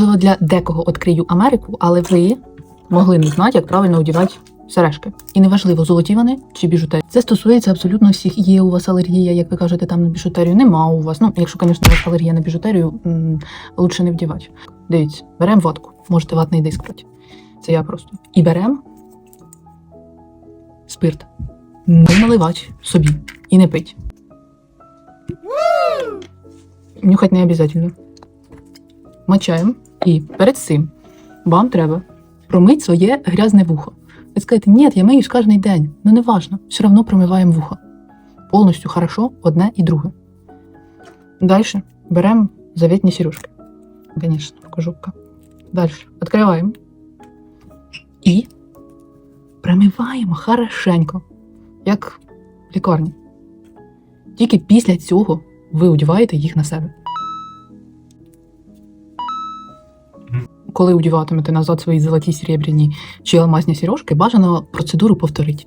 можливо, для декого відкрию Америку, але ви могли не знати, як правильно одягати сережки. І неважливо, золоті вони чи біжутерія. Це стосується абсолютно всіх. Є у вас алергія, як ви кажете, там на біжутерію. Нема у вас. Ну, якщо, звісно, у вас алергія на біжутерію, м, лучше не вдівати. Дивіться, беремо ватку, можете ватний диск брати. Це я просто. І беремо спирт. Не наливати собі і не пить. Нюхать не обов'язково. Мочаємо. І перед цим вам треба промити своє грязне вухо. Ви скажете, ні, я миюсь кожен день. Ну не важно, все одно промиваємо вухо. Повністю хорошо одне і друге. Далі беремо заветні сережки. Звісно, кожупка. Далі відкриваємо. І промиваємо хорошенько, як в лікарні. Тільки після цього ви одягаєте їх на себе. Коли одіватимете назад свої золоті, серебряні чи алмазні сережки, бажано процедуру повторити.